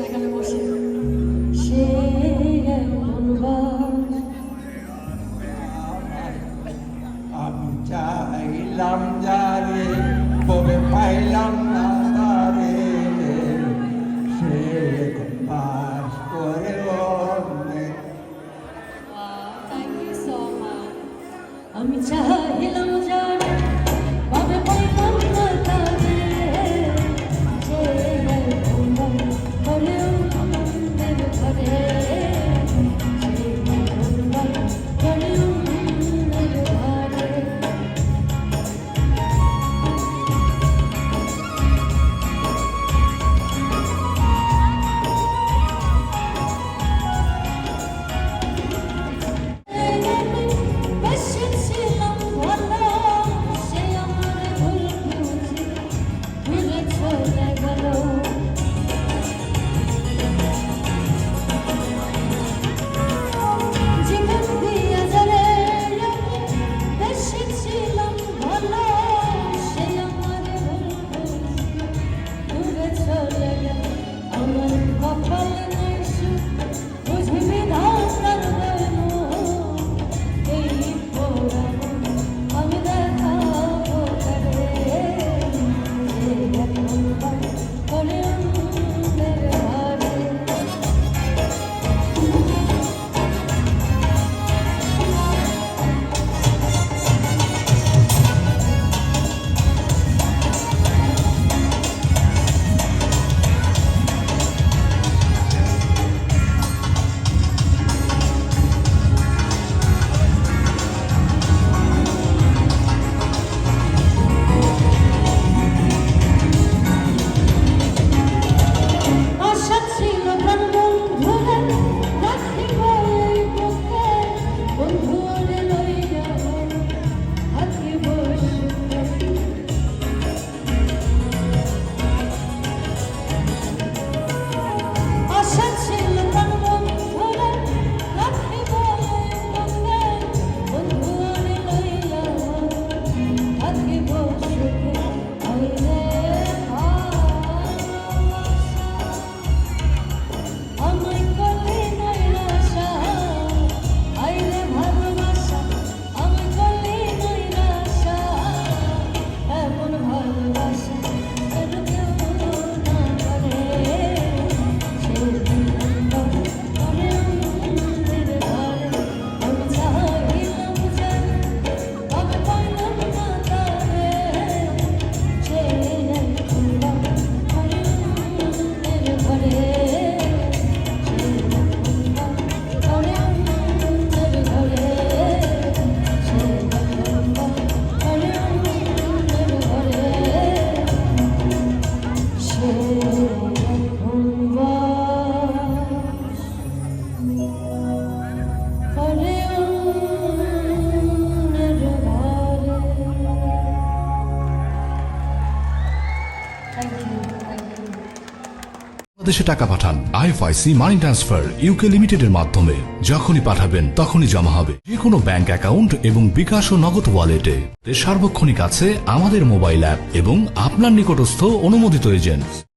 না এখানে বসে? সে আমি চাইলাম যারে তবে পাইলাম বাংলাদেশে টাকা পাঠান। আইএফআইসি মানি ট্রান্সফার ইউকে লিমিটেডের মাধ্যমে। যখনই পাঠাবেন, তখনই জমা হবে। যে কোনো ব্যাংক অ্যাকাউন্ট এবং বিকাশ ও নগদ ওয়ালেটে সার্বক্ষণিক আছে আমাদের মোবাইল অ্যাপ এবং আপনার নিকটস্থ অনুমোদিত এজেন্ট